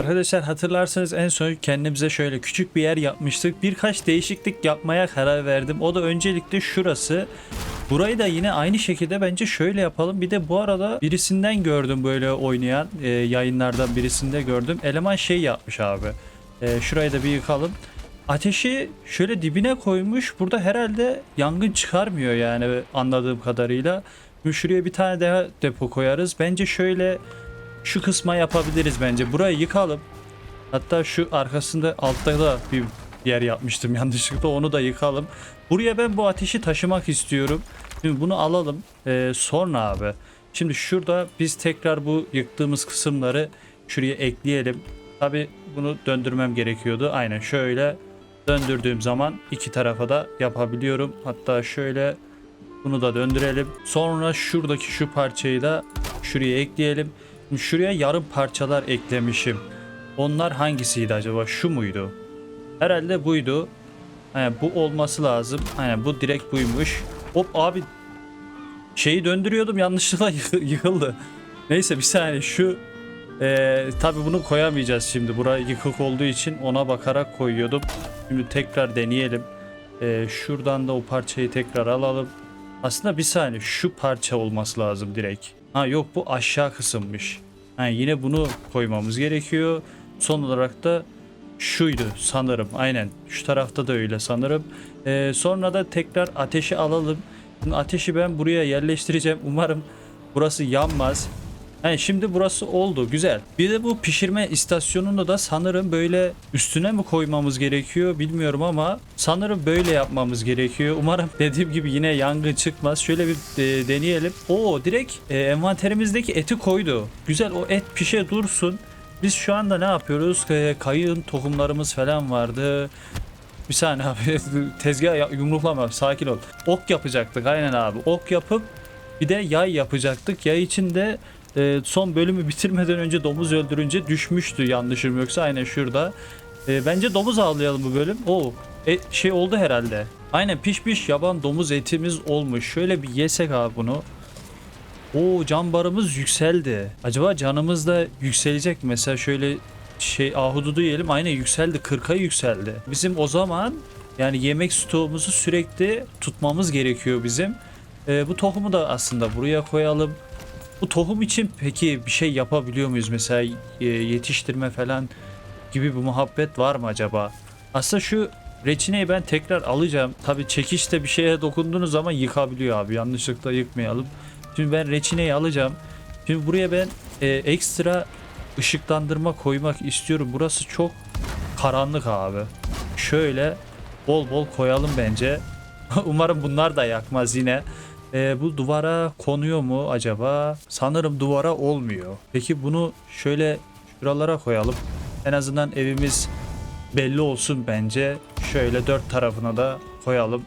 Arkadaşlar hatırlarsanız en son kendimize şöyle küçük bir yer yapmıştık. Birkaç değişiklik yapmaya karar verdim. O da öncelikle şurası. Burayı da yine aynı şekilde bence şöyle yapalım. Bir de bu arada birisinden gördüm böyle oynayan e, yayınlardan birisinde gördüm. Eleman şey yapmış abi. E, şurayı da bir yıkalım. Ateşi şöyle dibine koymuş. Burada herhalde yangın çıkarmıyor yani anladığım kadarıyla. Şuraya bir tane daha depo koyarız. Bence şöyle şu kısma yapabiliriz bence. Burayı yıkalım. Hatta şu arkasında altta da bir yer yapmıştım yanlışlıkla onu da yıkalım. Buraya ben bu ateşi taşımak istiyorum. Şimdi bunu alalım. Ee, sonra abi. Şimdi şurada biz tekrar bu yıktığımız kısımları şuraya ekleyelim. Tabi bunu döndürmem gerekiyordu. Aynen şöyle döndürdüğüm zaman iki tarafa da yapabiliyorum. Hatta şöyle bunu da döndürelim. Sonra şuradaki şu parçayı da şuraya ekleyelim. Şuraya yarım parçalar eklemişim. Onlar hangisiydi acaba? Şu muydu? Herhalde buydu. He, bu olması lazım. Aynen bu direkt buymuş. Hop abi şeyi döndürüyordum yanlışlıkla yıkı- yıkıldı. Neyse bir saniye şu ee, tabi bunu koyamayacağız şimdi. Burası yıkık olduğu için ona bakarak koyuyordum. Şimdi tekrar deneyelim. Ee, şuradan da o parçayı tekrar alalım. Aslında bir saniye şu parça olması lazım direkt. Ha yok bu aşağı kısımmış. Ha yine bunu koymamız gerekiyor. Son olarak da şuydu sanırım. Aynen şu tarafta da öyle sanırım. Ee, sonra da tekrar ateşi alalım. Ateşi ben buraya yerleştireceğim. Umarım burası yanmaz. Yani şimdi burası oldu güzel. Bir de bu pişirme istasyonunu da sanırım böyle üstüne mi koymamız gerekiyor bilmiyorum ama sanırım böyle yapmamız gerekiyor. Umarım dediğim gibi yine yangın çıkmaz. Şöyle bir e, deneyelim. Oo direkt e, envanterimizdeki eti koydu. Güzel o et pişe dursun. Biz şu anda ne yapıyoruz? Kayığın tohumlarımız falan vardı. Bir saniye abi tezgah yumruklama sakin ol. Ok yapacaktık aynen abi. Ok yapıp bir de yay yapacaktık. Yay için de e, son bölümü bitirmeden önce domuz öldürünce düşmüştü yanlışım yoksa aynen şurada. E, bence domuz avlayalım bu bölüm. Oo e, şey oldu herhalde. Aynen pişmiş yaban domuz etimiz olmuş. Şöyle bir yesek abi bunu. Oo can barımız yükseldi. Acaba canımız da yükselecek? Mesela şöyle şey ahududu yiyelim aynen yükseldi 40'a yükseldi. Bizim o zaman yani yemek stoğumuzu sürekli tutmamız gerekiyor bizim. Ee, bu tohumu da aslında buraya koyalım. Bu tohum için peki bir şey yapabiliyor muyuz? Mesela e, yetiştirme falan gibi bir muhabbet var mı acaba? Aslında şu reçineyi ben tekrar alacağım. Tabi çekişte bir şeye dokunduğunuz zaman yıkabiliyor abi. Yanlışlıkla yıkmayalım. Şimdi ben reçineyi alacağım. Şimdi buraya ben e, ekstra ışıklandırma koymak istiyorum. Burası çok karanlık abi. Şöyle bol bol koyalım bence. Umarım bunlar da yakmaz yine. E, bu duvara konuyor mu acaba? Sanırım duvara olmuyor. Peki bunu şöyle şuralara koyalım. En azından evimiz belli olsun bence. Şöyle dört tarafına da koyalım.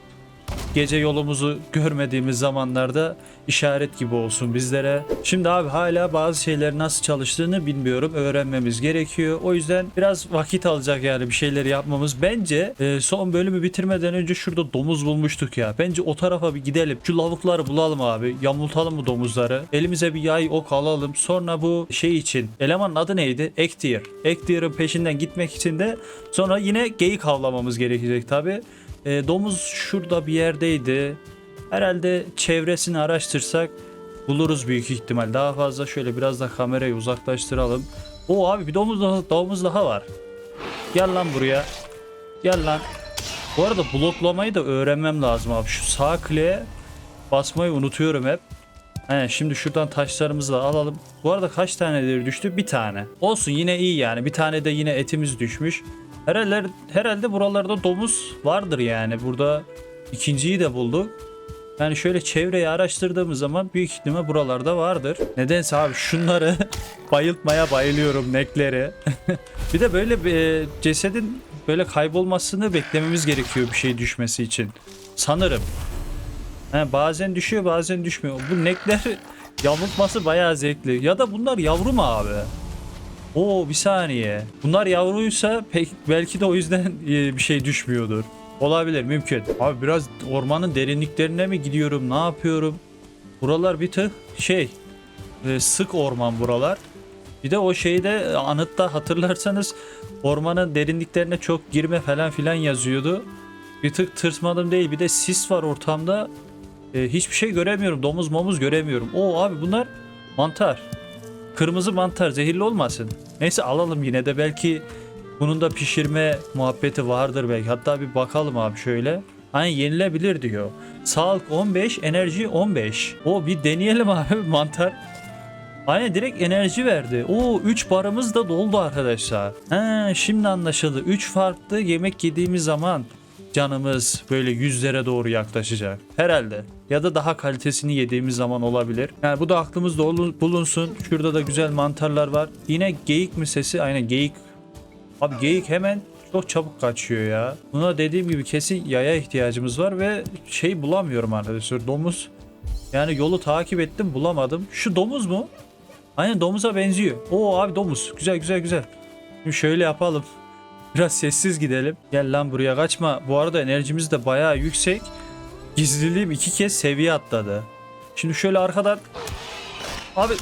Gece yolumuzu görmediğimiz zamanlarda işaret gibi olsun bizlere. Şimdi abi hala bazı şeyler nasıl çalıştığını bilmiyorum. Öğrenmemiz gerekiyor. O yüzden biraz vakit alacak yani bir şeyleri yapmamız. Bence e, son bölümü bitirmeden önce şurada domuz bulmuştuk ya. Bence o tarafa bir gidelim. Şu lavukları bulalım abi. Yamultalım bu domuzları. Elimize bir yay ok alalım. Sonra bu şey için elemanın adı neydi? Ektir. Ektir'in peşinden gitmek için de sonra yine geyik avlamamız gerekecek tabi. E, domuz şurada bir yerdeydi. Herhalde çevresini araştırsak buluruz büyük ihtimal. Daha fazla şöyle biraz da kamerayı uzaklaştıralım. O abi bir domuz daha, domuz daha var. Gel lan buraya. Gel lan. Bu arada bloklamayı da öğrenmem lazım abi. Şu sağ kliğe basmayı unutuyorum hep. He, şimdi şuradan taşlarımızı da alalım. Bu arada kaç taneleri düştü? Bir tane. Olsun yine iyi yani. Bir tane de yine etimiz düşmüş. Herhalde, herhalde buralarda domuz vardır yani. Burada ikinciyi de bulduk. Yani şöyle çevreyi araştırdığımız zaman büyük ihtimal buralarda vardır. Nedense abi şunları bayıltmaya bayılıyorum nekleri. bir de böyle e, cesedin böyle kaybolmasını beklememiz gerekiyor bir şey düşmesi için. Sanırım. He, bazen düşüyor bazen düşmüyor. Bu nekler yamultması bayağı zevkli. Ya da bunlar yavru mu abi? Oo bir saniye. Bunlar yavruysa pek belki de o yüzden e, bir şey düşmüyordur. Olabilir mümkün. Abi biraz ormanın derinliklerine mi gidiyorum ne yapıyorum? Buralar bir tık şey e, sık orman buralar. Bir de o şeyde anıtta hatırlarsanız ormanın derinliklerine çok girme falan filan yazıyordu. Bir tık tırsmadım değil. Bir de sis var ortamda. E, hiçbir şey göremiyorum. Domuz momuz göremiyorum. Oo abi bunlar mantar. Kırmızı mantar zehirli olmasın. Neyse alalım yine de belki bunun da pişirme muhabbeti vardır belki. Hatta bir bakalım abi şöyle. Hani yenilebilir diyor. Sağlık 15, enerji 15. O bir deneyelim abi mantar. Aynen direkt enerji verdi. Oo 3 barımız da doldu arkadaşlar. He şimdi anlaşıldı. 3 farklı yemek yediğimiz zaman canımız böyle yüzlere doğru yaklaşacak. Herhalde. Ya da daha kalitesini yediğimiz zaman olabilir. Yani bu da aklımızda bulunsun. Şurada da güzel mantarlar var. Yine geyik mi sesi? Aynen geyik. Abi geyik hemen çok çabuk kaçıyor ya. Buna dediğim gibi kesin yaya ihtiyacımız var ve şey bulamıyorum arkadaşlar. Domuz. Yani yolu takip ettim bulamadım. Şu domuz mu? Aynen domuza benziyor. Oo abi domuz. Güzel güzel güzel. Şimdi şöyle yapalım. Biraz sessiz gidelim. Gel lan buraya kaçma. Bu arada enerjimiz de bayağı yüksek. Gizliliğim iki kez seviye atladı. Şimdi şöyle arkadan... Abi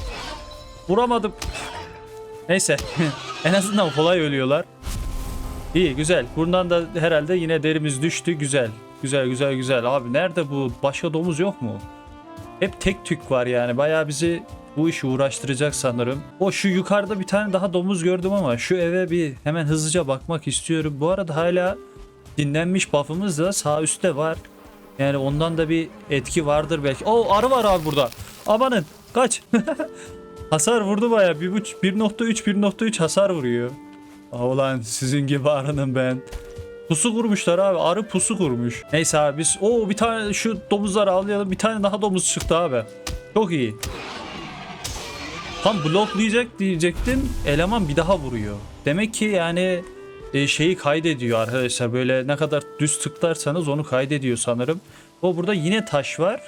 vuramadım. Neyse. en azından kolay ölüyorlar. İyi güzel. Bundan da herhalde yine derimiz düştü. Güzel. Güzel güzel güzel. Abi nerede bu? Başka domuz yok mu? Hep tek tük var yani. Bayağı bizi bu işi uğraştıracak sanırım. O şu yukarıda bir tane daha domuz gördüm ama şu eve bir hemen hızlıca bakmak istiyorum. Bu arada hala dinlenmiş buff'ımız da sağ üstte var. Yani ondan da bir etki vardır belki. Oo arı var abi burada. Amanın kaç. hasar vurdu bayağı. 1.3 1.3 1.3 hasar vuruyor. Aa, ulan sizin gibi arının ben. Pusu kurmuşlar abi. Arı pusu kurmuş. Neyse abi biz o bir tane şu domuzları avlayalım. Bir tane daha domuz çıktı abi. Çok iyi. Tam bloklayacak diyecektim. Eleman bir daha vuruyor. Demek ki yani e, şeyi kaydediyor arkadaşlar. Böyle ne kadar düz tıklarsanız onu kaydediyor sanırım. O burada yine taş var.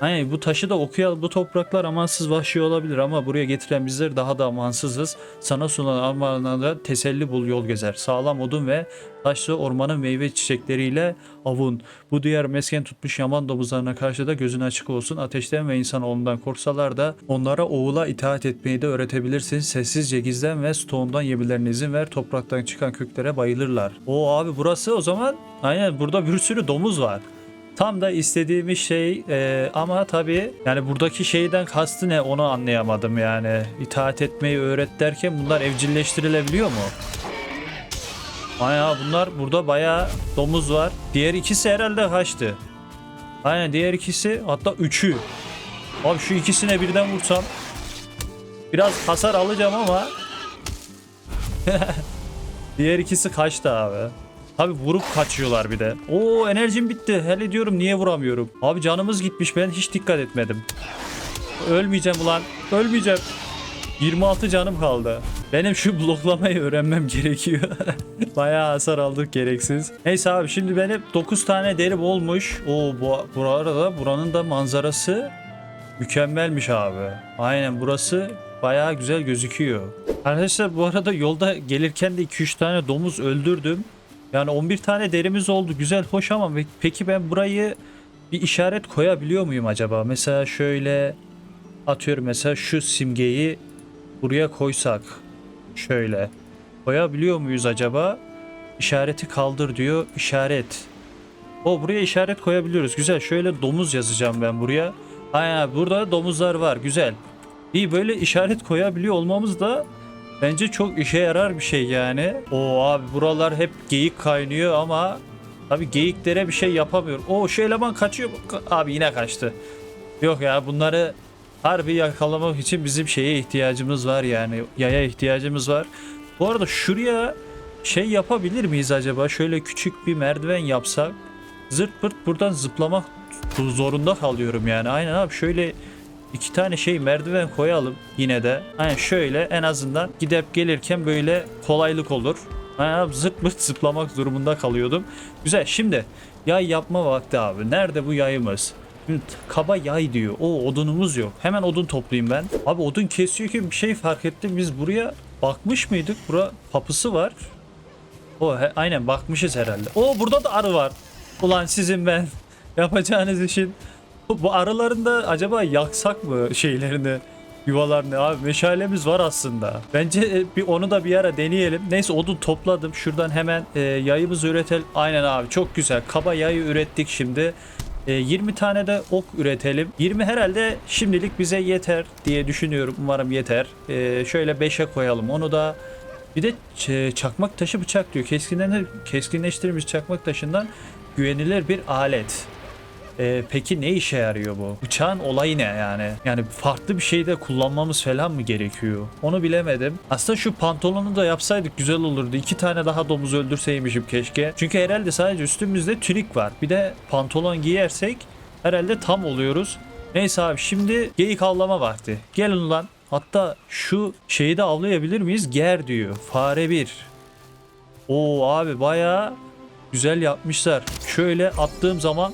Hani bu taşı da okuyalım. Bu topraklar amansız vahşi olabilir ama buraya getiren bizler daha da amansızız. Sana sunulan armağanlarda teselli bul yol gezer. Sağlam odun ve taşlı ormanın meyve çiçekleriyle avun. Bu diyar mesken tutmuş yaman domuzlarına karşı da gözün açık olsun. Ateşten ve insanoğlundan korksalar da onlara oğula itaat etmeyi de öğretebilirsin. Sessizce gizlen ve stoğundan yemelerine izin ver. Topraktan çıkan köklere bayılırlar. O abi burası o zaman aynen burada bir sürü domuz var. Tam da istediğimiz şey e, ama tabii yani buradaki şeyden kastı ne onu anlayamadım yani. İtaat etmeyi öğret derken bunlar evcilleştirilebiliyor mu? Aya bunlar burada bayağı domuz var. Diğer ikisi herhalde kaçtı. Aynen diğer ikisi hatta üçü. Abi şu ikisine birden vursam biraz hasar alacağım ama diğer ikisi kaçtı abi. Abi vurup kaçıyorlar bir de. Oo enerjim bitti. Hele diyorum niye vuramıyorum. Abi canımız gitmiş ben hiç dikkat etmedim. Ölmeyeceğim ulan. Ölmeyeceğim. 26 canım kaldı. Benim şu bloklamayı öğrenmem gerekiyor. Bayağı hasar aldık gereksiz. Neyse abi şimdi benim 9 tane derim olmuş. Oo bu, bu arada buranın da manzarası mükemmelmiş abi. Aynen burası bayağı güzel gözüküyor. Arkadaşlar bu arada yolda gelirken de 2-3 tane domuz öldürdüm. Yani 11 tane derimiz oldu. Güzel, hoş ama pe- peki ben burayı bir işaret koyabiliyor muyum acaba? Mesela şöyle atıyorum mesela şu simgeyi buraya koysak şöyle koyabiliyor muyuz acaba? İşareti kaldır diyor. İşaret. O buraya işaret koyabiliyoruz. Güzel. Şöyle domuz yazacağım ben buraya. Aynen burada domuzlar var. Güzel. İyi böyle işaret koyabiliyor olmamız da Bence çok işe yarar bir şey yani. O abi buralar hep geyik kaynıyor ama tabi geyiklere bir şey yapamıyor. O şu eleman kaçıyor. Ka- Abi yine kaçtı. Yok ya bunları harbi yakalamak için bizim şeye ihtiyacımız var yani. Yaya ihtiyacımız var. Bu arada şuraya şey yapabilir miyiz acaba? Şöyle küçük bir merdiven yapsak. Zırt pırt buradan zıplamak zorunda kalıyorum yani. Aynen abi şöyle İki tane şey merdiven koyalım yine de. Hani şöyle en azından gidip gelirken böyle kolaylık olur. Hani zırt pırt zıplamak durumunda kalıyordum. Güzel şimdi yay yapma vakti abi. Nerede bu yayımız? Kaba yay diyor. O odunumuz yok. Hemen odun toplayayım ben. Abi odun kesiyor ki bir şey fark ettim. Biz buraya bakmış mıydık? Bura kapısı var. O he- aynen bakmışız herhalde. O burada da arı var. Ulan sizin ben yapacağınız işin bu arıların da acaba yaksak mı şeylerini? yuvalarını. Abi meşalemiz var aslında. Bence e, bir onu da bir ara deneyelim. Neyse odun topladım. Şuradan hemen e, yayımızı üretelim. Aynen abi çok güzel. Kaba yayı ürettik şimdi. E, 20 tane de ok üretelim. 20 herhalde şimdilik bize yeter diye düşünüyorum. Umarım yeter. E, şöyle 5'e koyalım. Onu da bir de çakmak taşı bıçak diyor. Keskinleştirilmiş çakmak taşından güvenilir bir alet. Ee, peki ne işe yarıyor bu? Bıçağın olayı ne yani? Yani farklı bir şeyde kullanmamız falan mı gerekiyor? Onu bilemedim. Aslında şu pantolonu da yapsaydık güzel olurdu. İki tane daha domuz öldürseymişim keşke. Çünkü herhalde sadece üstümüzde tünik var. Bir de pantolon giyersek herhalde tam oluyoruz. Neyse abi şimdi geyik avlama vakti. Gelin lan. Hatta şu şeyi de avlayabilir miyiz? Ger diyor. Fare bir. Oo abi bayağı güzel yapmışlar. Şöyle attığım zaman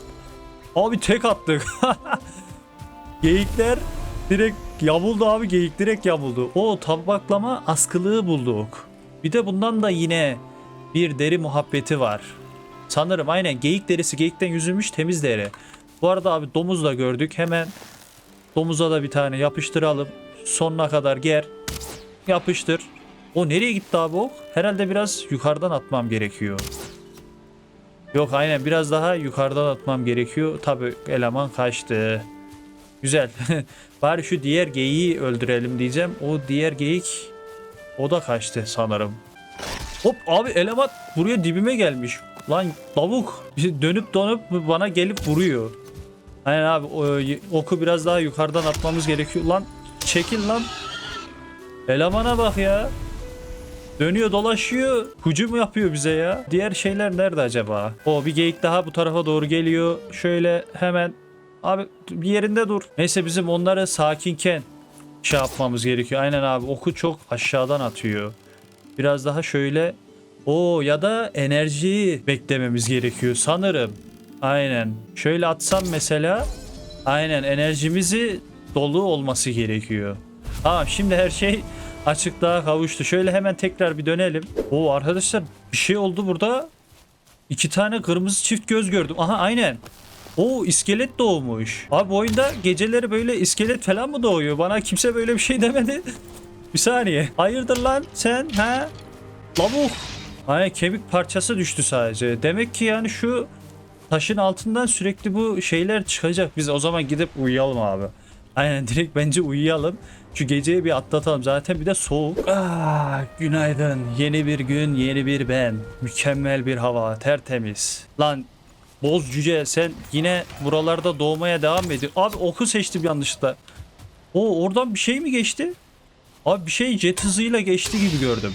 Abi tek attık. Geyikler direkt yamuldu abi geyik direkt yamuldu. O tabaklama askılığı bulduk. Bir de bundan da yine bir deri muhabbeti var. Sanırım aynen geyik derisi geyikten yüzülmüş temiz deri. Bu arada abi domuz da gördük. Hemen domuza da bir tane yapıştıralım. Sonuna kadar ger. Yapıştır. O nereye gitti abi o? Herhalde biraz yukarıdan atmam gerekiyor. Yok aynen biraz daha yukarıdan atmam gerekiyor. Tabi eleman kaçtı. Güzel. Bari şu diğer geyiği öldürelim diyeceğim. O diğer geyik o da kaçtı sanırım. Hop abi eleman buraya dibime gelmiş. Lan lavuk dönüp dönüp bana gelip vuruyor. Aynen abi oku biraz daha yukarıdan atmamız gerekiyor. Lan çekil lan. Elemana bak ya. Dönüyor dolaşıyor. Hücum yapıyor bize ya. Diğer şeyler nerede acaba? O bir geyik daha bu tarafa doğru geliyor. Şöyle hemen abi bir yerinde dur. Neyse bizim onları sakinken şey yapmamız gerekiyor. Aynen abi oku çok aşağıdan atıyor. Biraz daha şöyle o ya da enerjiyi beklememiz gerekiyor sanırım. Aynen. Şöyle atsam mesela aynen enerjimizi dolu olması gerekiyor. Tamam şimdi her şey açıklığa kavuştu. Şöyle hemen tekrar bir dönelim. Oo arkadaşlar bir şey oldu burada. İki tane kırmızı çift göz gördüm. Aha aynen. O iskelet doğmuş. Abi bu oyunda geceleri böyle iskelet falan mı doğuyor? Bana kimse böyle bir şey demedi. bir saniye. Hayırdır lan sen ha? Lavuk. Aynen kemik parçası düştü sadece. Demek ki yani şu taşın altından sürekli bu şeyler çıkacak. Biz o zaman gidip uyuyalım abi. Aynen direkt bence uyuyalım. Şu geceyi bir atlatalım. Zaten bir de soğuk. Ah, günaydın. Yeni bir gün, yeni bir ben. Mükemmel bir hava, tertemiz. Lan Boz cüce sen yine buralarda doğmaya devam ediyor. Abi oku seçtim yanlışlıkla. O oradan bir şey mi geçti? Abi bir şey jet hızıyla geçti gibi gördüm.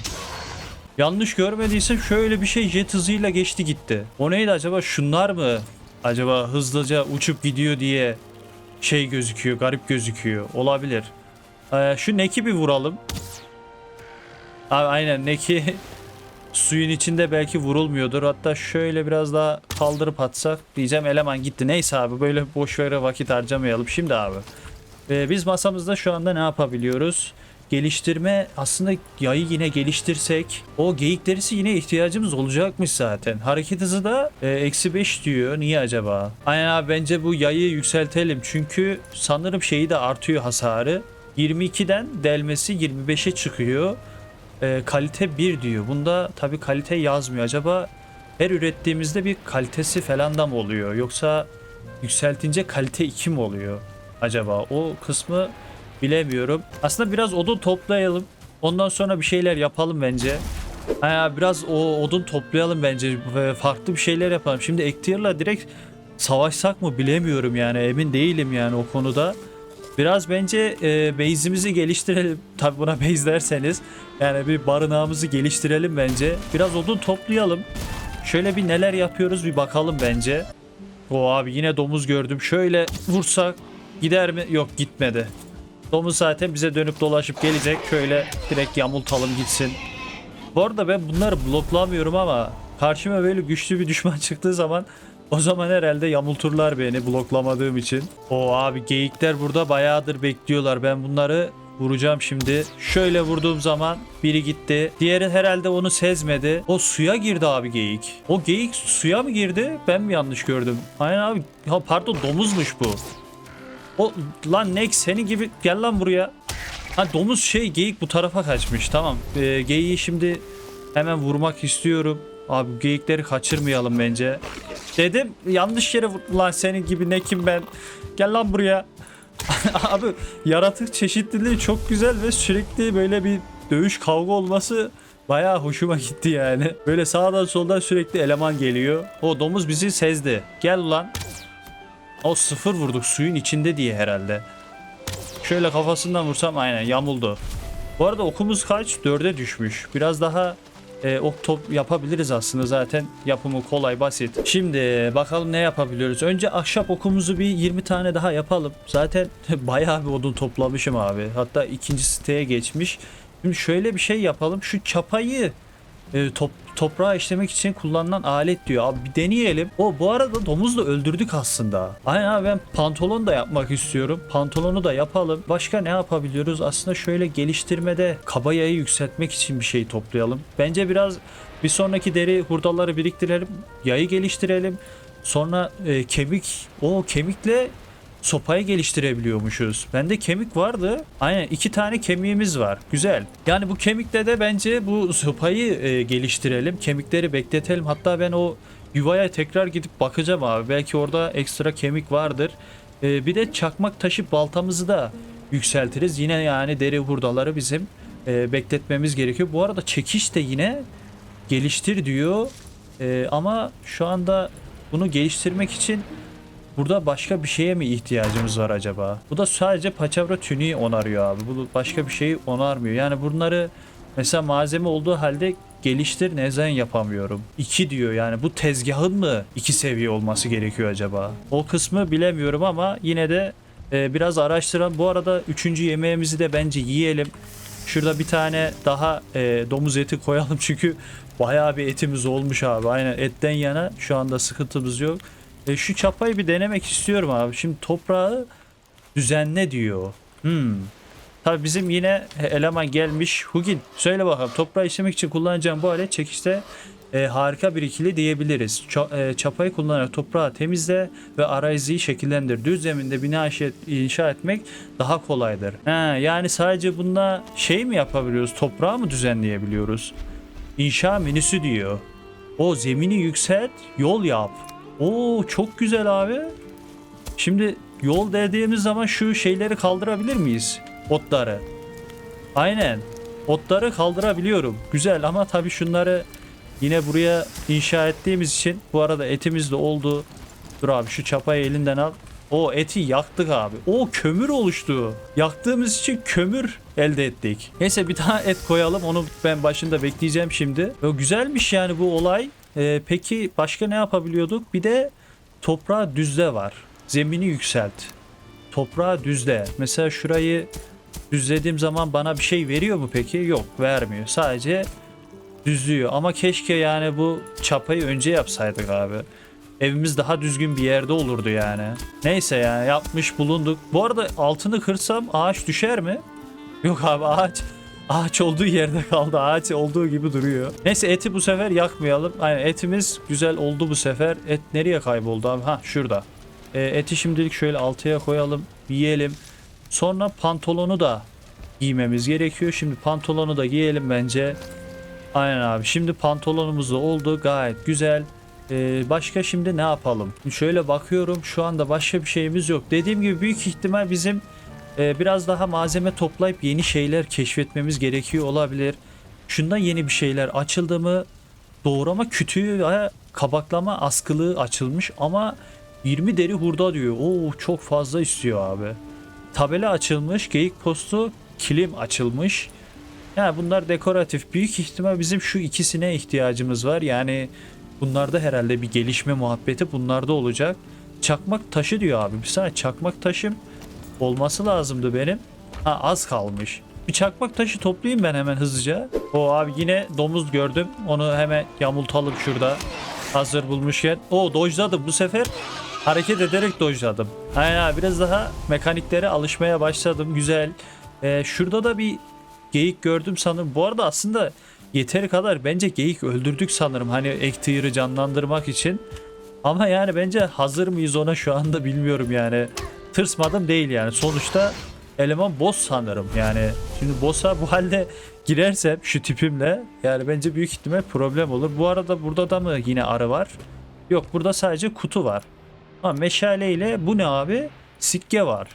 Yanlış görmediysem şöyle bir şey jet hızıyla geçti gitti. O neydi acaba? Şunlar mı? Acaba hızlıca uçup gidiyor diye şey gözüküyor, garip gözüküyor. Olabilir. Ee, şu neki bir vuralım. Abi aynen neki suyun içinde belki vurulmuyordur. Hatta şöyle biraz daha kaldırıp atsak diyeceğim eleman gitti. Neyse abi böyle boş vakit harcamayalım. Şimdi abi ee, biz masamızda şu anda ne yapabiliyoruz? Geliştirme aslında yayı yine geliştirsek o geyik derisi yine ihtiyacımız olacakmış zaten. Hareket hızı da e, eksi 5 diyor. Niye acaba? Aynen abi bence bu yayı yükseltelim. Çünkü sanırım şeyi de artıyor hasarı. 22'den delmesi 25'e çıkıyor. E, kalite 1 diyor. Bunda tabii kalite yazmıyor. Acaba her ürettiğimizde bir kalitesi falan da mı oluyor? Yoksa yükseltince kalite 2 mi oluyor? Acaba o kısmı bilemiyorum. Aslında biraz odun toplayalım. Ondan sonra bir şeyler yapalım bence. Ha, biraz o odun toplayalım bence farklı bir şeyler yapalım. Şimdi Ektir'la direkt savaşsak mı bilemiyorum yani emin değilim yani o konuda. Biraz bence e, base'imizi geliştirelim. Tabi buna base derseniz. Yani bir barınağımızı geliştirelim bence. Biraz odun toplayalım. Şöyle bir neler yapıyoruz bir bakalım bence. O abi yine domuz gördüm. Şöyle vursak gider mi? Yok gitmedi. Domuz zaten bize dönüp dolaşıp gelecek. Şöyle direkt yamultalım gitsin. Bu arada ben bunları bloklamıyorum ama karşıma böyle güçlü bir düşman çıktığı zaman o zaman herhalde yamulturlar beni bloklamadığım için. O abi geyikler burada bayağıdır bekliyorlar. Ben bunları vuracağım şimdi. Şöyle vurduğum zaman biri gitti. Diğeri herhalde onu sezmedi. O suya girdi abi geyik. O geyik suya mı girdi? Ben mi yanlış gördüm? Aynen abi. Ha, pardon domuzmuş bu. O lan Nex senin gibi gel lan buraya. Ha domuz şey geyik bu tarafa kaçmış. Tamam. Ee, geyiği şimdi hemen vurmak istiyorum. Abi geyikleri kaçırmayalım bence. Dedim yanlış yere vur. Lan senin gibi ne kim ben. Gel lan buraya. Abi yaratık çeşitliliği çok güzel ve sürekli böyle bir dövüş kavga olması bayağı hoşuma gitti yani. Böyle sağdan soldan sürekli eleman geliyor. O domuz bizi sezdi. Gel ulan. O sıfır vurduk suyun içinde diye herhalde. Şöyle kafasından vursam aynen yamuldu. Bu arada okumuz kaç? Dörde düşmüş. Biraz daha e, ok top yapabiliriz aslında zaten yapımı kolay basit. Şimdi bakalım ne yapabiliyoruz. Önce ahşap okumuzu bir 20 tane daha yapalım. Zaten bayağı bir odun toplamışım abi. Hatta ikinci siteye geçmiş. Şimdi şöyle bir şey yapalım. Şu çapayı e, top, toprağa işlemek için kullanılan alet diyor. Abi bir deneyelim. O bu arada domuzu da öldürdük aslında. Aynen abi ben pantolon da yapmak istiyorum. Pantolonu da yapalım. Başka ne yapabiliyoruz? Aslında şöyle geliştirmede kaba yayı yükseltmek için bir şey toplayalım. Bence biraz bir sonraki deri hurdaları biriktirelim. Yayı geliştirelim. Sonra e, kemik. O kemikle sopayı geliştirebiliyormuşuz. Bende kemik vardı. Aynen iki tane kemiğimiz var. Güzel. Yani bu kemikle de bence bu sopayı e, geliştirelim. Kemikleri bekletelim. Hatta ben o yuvaya tekrar gidip bakacağım abi. Belki orada ekstra kemik vardır. E, bir de çakmak taşı baltamızı da yükseltiriz. Yine yani deri hurdaları bizim e, bekletmemiz gerekiyor. Bu arada çekiş de yine geliştir diyor. E, ama şu anda bunu geliştirmek için Burada başka bir şeye mi ihtiyacımız var acaba? Bu da sadece paçavra tünüğü onarıyor abi. Bu başka bir şeyi onarmıyor. Yani bunları mesela malzeme olduğu halde geliştir neden yapamıyorum. 2 diyor yani bu tezgahın mı 2 seviye olması gerekiyor acaba? O kısmı bilemiyorum ama yine de e, biraz araştıran. Bu arada 3. yemeğimizi de bence yiyelim. Şurada bir tane daha e, domuz eti koyalım çünkü bayağı bir etimiz olmuş abi. Aynen etten yana şu anda sıkıntımız yok. E, şu çapayı bir denemek istiyorum abi. Şimdi toprağı düzenle diyor. Hmm. Tabii bizim yine eleman gelmiş. Hugin söyle bakalım toprağı işlemek için kullanacağım bu alet çekişte e, harika bir ikili diyebiliriz. Ç- e, çapayı kullanarak toprağı temizle ve araziyi şekillendir. Düz zeminde bina inşa etmek daha kolaydır. Ha, yani sadece bununla şey mi yapabiliyoruz? Toprağı mı düzenleyebiliyoruz? İnşa menüsü diyor. O zemini yükselt, yol yap. Oo çok güzel abi. Şimdi yol dediğimiz zaman şu şeyleri kaldırabilir miyiz? Otları. Aynen. Otları kaldırabiliyorum. Güzel ama tabii şunları yine buraya inşa ettiğimiz için bu arada etimiz de oldu. Dur abi şu çapayı elinden al. O eti yaktık abi. O kömür oluştu. Yaktığımız için kömür elde ettik. Neyse bir daha et koyalım. Onu ben başında bekleyeceğim şimdi. O güzelmiş yani bu olay. Ee, peki başka ne yapabiliyorduk? Bir de toprağı düzle var. Zemini yükselt. Toprağı düzle. Mesela şurayı düzlediğim zaman bana bir şey veriyor mu peki? Yok vermiyor. Sadece düzlüyor. Ama keşke yani bu çapayı önce yapsaydık abi. Evimiz daha düzgün bir yerde olurdu yani. Neyse yani yapmış bulunduk. Bu arada altını kırsam ağaç düşer mi? Yok abi ağaç ağaç olduğu yerde kaldı. Ağaç olduğu gibi duruyor. Neyse eti bu sefer yakmayalım. Aynen etimiz güzel oldu bu sefer. Et nereye kayboldu abi? Ha şurada. E, eti şimdilik şöyle altıya koyalım. Yiyelim. Sonra pantolonu da giymemiz gerekiyor. Şimdi pantolonu da giyelim bence. Aynen abi. Şimdi pantolonumuz da oldu. Gayet güzel. Ee, başka şimdi ne yapalım? Şöyle bakıyorum. Şu anda başka bir şeyimiz yok. Dediğim gibi büyük ihtimal bizim e, biraz daha malzeme toplayıp yeni şeyler keşfetmemiz gerekiyor olabilir. Şundan yeni bir şeyler açıldı mı? Doğrama kütüğü ve kabaklama askılığı açılmış ama 20 deri hurda diyor. Oo çok fazla istiyor abi. Tabela açılmış, geyik postu, kilim açılmış. Yani bunlar dekoratif. Büyük ihtimal bizim şu ikisine ihtiyacımız var. Yani bunlarda herhalde bir gelişme muhabbeti bunlarda olacak. Çakmak taşı diyor abi. Bir saniye çakmak taşım olması lazımdı benim. Ha az kalmış. Bir çakmak taşı toplayayım ben hemen hızlıca. O abi yine domuz gördüm. Onu hemen yamultalım şurada. Hazır bulmuşken. O dojladım bu sefer. Hareket ederek dojladım. Abi biraz daha mekaniklere alışmaya başladım. Güzel. Ee, şurada da bir geyik gördüm sanırım. Bu arada aslında yeteri kadar bence geyik öldürdük sanırım. Hani ek tıyırı canlandırmak için. Ama yani bence hazır mıyız ona şu anda bilmiyorum yani. Tırsmadım değil yani. Sonuçta eleman boss sanırım yani. Şimdi boss'a bu halde girersem şu tipimle yani bence büyük ihtimal problem olur. Bu arada burada da mı yine arı var? Yok burada sadece kutu var. Ha meşale ile bu ne abi? Sikke var.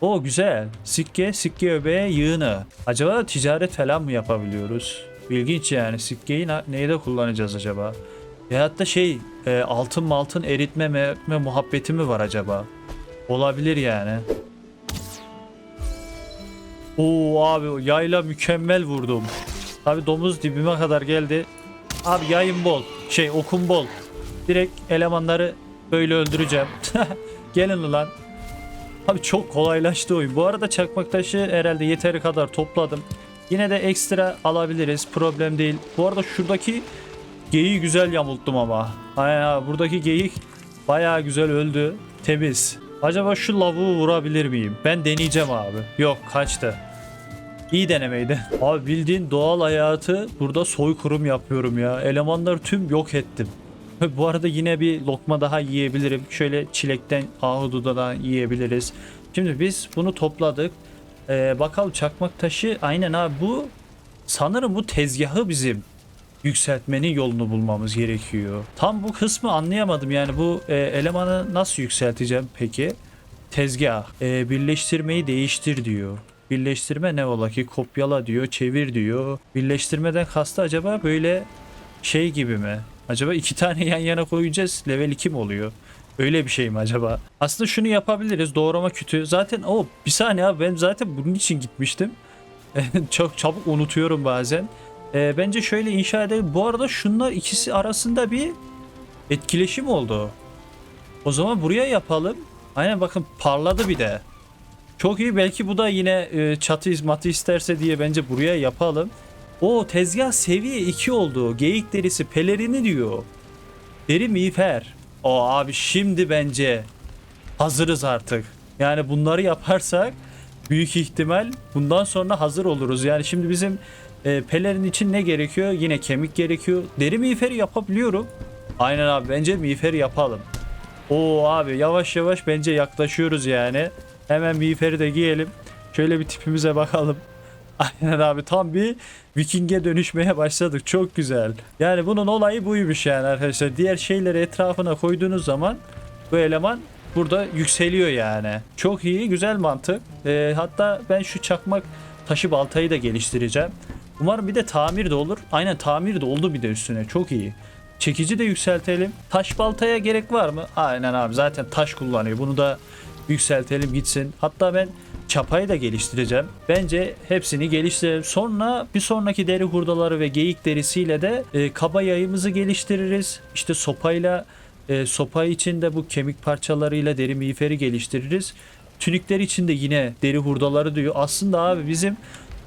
O güzel. Sikke, sikke öbeğe yığını. Acaba ticaret falan mı yapabiliyoruz? İlginç yani. Sikkeyi neyde kullanacağız acaba? Veyahut da şey e, altın maltın eritme me- muhabbeti mi var acaba? Olabilir yani. Oo abi yayla mükemmel vurdum. Abi domuz dibime kadar geldi. Abi yayın bol. Şey okum bol. Direkt elemanları böyle öldüreceğim. Gelin ulan. Abi çok kolaylaştı oyun. Bu arada çakmak taşı herhalde yeteri kadar topladım. Yine de ekstra alabiliriz. Problem değil. Bu arada şuradaki geyiği güzel yamulttum ama. Aynen buradaki geyik bayağı güzel öldü. Temiz. Acaba şu lavuğu vurabilir miyim? Ben deneyeceğim abi. Yok kaçtı. İyi denemeydi. Abi bildiğin doğal hayatı burada soykırım yapıyorum ya. Elemanları tüm yok ettim. Bu arada yine bir lokma daha yiyebilirim. Şöyle çilekten, ahududadan yiyebiliriz. Şimdi biz bunu topladık. Ee, bakalım çakmak taşı aynen abi bu sanırım bu tezgahı bizim yükseltmenin yolunu bulmamız gerekiyor. Tam bu kısmı anlayamadım yani bu e, elemanı nasıl yükselteceğim peki? Tezgah. E, birleştirmeyi değiştir diyor. Birleştirme ne ola ki? Kopyala diyor, çevir diyor. Birleştirmeden kastı acaba böyle şey gibi mi? Acaba iki tane yan yana koyacağız level 2 mi oluyor? Öyle bir şey mi acaba? Aslında şunu yapabiliriz. Doğrama kütüğü. Zaten o bir saniye abi ben zaten bunun için gitmiştim. Çok çabuk unutuyorum bazen. Ee, bence şöyle inşa edelim. Bu arada şunlar ikisi arasında bir etkileşim oldu. O zaman buraya yapalım. Aynen bakın parladı bir de. Çok iyi belki bu da yine e, çatı matı isterse diye bence buraya yapalım. O tezgah seviye 2 oldu. Geyik derisi pelerini diyor. Deri miğfer. O abi şimdi bence hazırız artık. Yani bunları yaparsak büyük ihtimal bundan sonra hazır oluruz. Yani şimdi bizim e, pelerin için ne gerekiyor? Yine kemik gerekiyor. Deri miğferi yapabiliyorum. Aynen abi bence miğferi yapalım. Oo abi yavaş yavaş bence yaklaşıyoruz yani. Hemen miğferi de giyelim. Şöyle bir tipimize bakalım. Aynen abi tam bir Viking'e dönüşmeye başladık. Çok güzel. Yani bunun olayı buymuş yani arkadaşlar. Diğer şeyleri etrafına koyduğunuz zaman bu eleman burada yükseliyor yani. Çok iyi, güzel mantık. Ee, hatta ben şu çakmak taşı baltayı da geliştireceğim. Umarım bir de tamir de olur. Aynen tamir de oldu bir de üstüne. Çok iyi. Çekici de yükseltelim. Taş baltaya gerek var mı? Aynen abi zaten taş kullanıyor. Bunu da yükseltelim gitsin. Hatta ben çapayı da geliştireceğim. Bence hepsini geliştirelim. Sonra bir sonraki deri hurdaları ve geyik derisiyle de e, kaba yayımızı geliştiririz. İşte sopayla e, sopa için de bu kemik parçalarıyla deri miğferi geliştiririz. Tünikler için de yine deri hurdaları diyor. Aslında abi bizim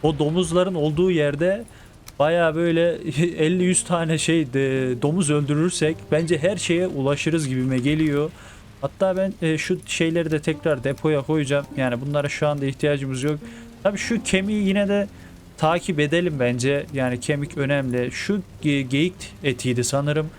o domuzların olduğu yerde baya böyle 50-100 tane şey de, domuz öldürürsek bence her şeye ulaşırız gibime geliyor. Hatta ben e, şu şeyleri de tekrar depoya koyacağım. Yani bunlara şu anda ihtiyacımız yok. Tabii şu kemiği yine de takip edelim bence. Yani kemik önemli. Şu ge- geyik etiydi sanırım.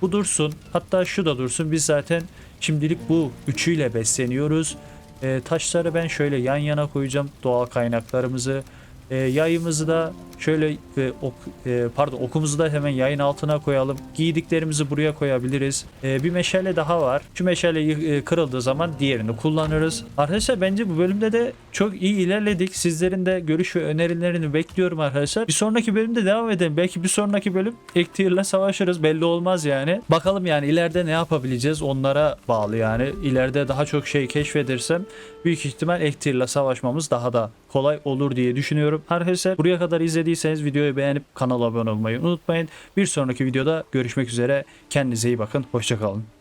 Bu dursun. Hatta şu da dursun. Biz zaten şimdilik bu üçüyle besleniyoruz. E, taşları ben şöyle yan yana koyacağım. Doğal kaynaklarımızı. E, yayımızı da şöyle e, ok, e, pardon okumuzu da hemen yayın altına koyalım. Giydiklerimizi buraya koyabiliriz. E, bir meşale daha var. Şu meşale e, kırıldığı zaman diğerini kullanırız. Arkadaşlar bence bu bölümde de çok iyi ilerledik. Sizlerin de görüş ve önerilerini bekliyorum arkadaşlar. Bir sonraki bölümde devam edelim. Belki bir sonraki bölüm Ektir'le savaşırız. Belli olmaz yani. Bakalım yani ileride ne yapabileceğiz onlara bağlı yani. İleride daha çok şey keşfedersem büyük ihtimal Ektir'le savaşmamız daha da kolay olur diye düşünüyorum. Arkadaşlar buraya kadar izlediyseniz videoyu beğenip kanala abone olmayı unutmayın. Bir sonraki videoda görüşmek üzere. Kendinize iyi bakın. Hoşçakalın.